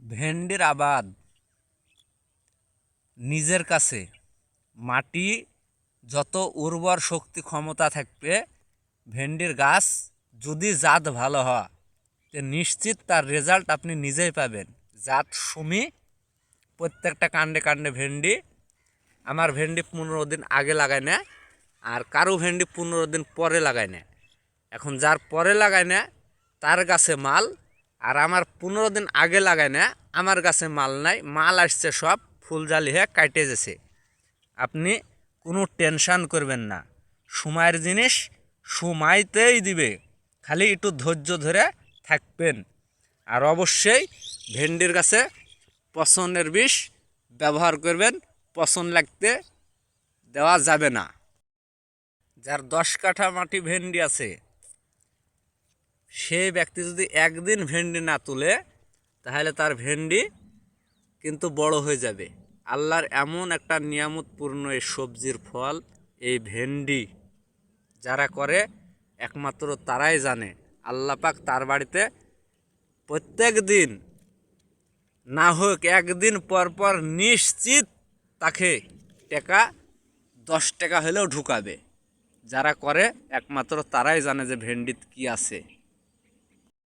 ভেন্ডির আবাদ নিজের কাছে, মাটি যত উর্বর শক্তি ক্ষমতা থাকবে, ভেন্ডির গাছ যদি জাত ভালো হয়, তে নিশ্চিত তার রেজাল্ট আপনি নিজেই পাবেন। জাত, সুমি, প্রত্যেকটা কাণ্ডে কাণ্ডে ভেন্ডি। আমার ভেন্ডি পনেরো দিন আগে লাগায় না আর কারও ভেন্ডি পনেরো দিন পরে লাগায় না এখন যার পরে লাগায় না তার গাছে মাল আর আমার পনেরো দিন আগে লাগায় না, আমার গাছে মাল নাই, মাল আসছে সব ফুল জালি হয়ে কাটে গেছে। আপনি কোনো টেনশান করবেন না। সময়ের জিনিস সময়তেই দিবে, খালি একটু ধৈর্য ধরে থাকবেন। আর অবশ্যই ভেন্ডির গাছে পছন্দের বিষ ব্যবহার করবেন, পছন্দ লাগতে দেওয়া যাবে না। যার দশ কাঠা মাটি ভেন্ডি আছে সেই ব্যক্তি যদি একদিন ভেন্ডি না তুলে, তাহলে তার ভেন্ডি কিন্তু বড় হয়ে যাবে। আল্লাহর এমন একটা নিয়ামতপূর্ণ এই সবজির ফল, এই ভেন্ডি যারা করে, একমাত্র তারাই জানে। আল্লাহ পাক তার বাড়িতে প্রত্যেক দিন, না হোক একদিন পর পর নিশ্চিত তাকে টাকা, দশ টাকা হলেও ঢুকাবে। যারা করে, একমাত্র তারাই জানে যে ভেন্ডিত কি আছে।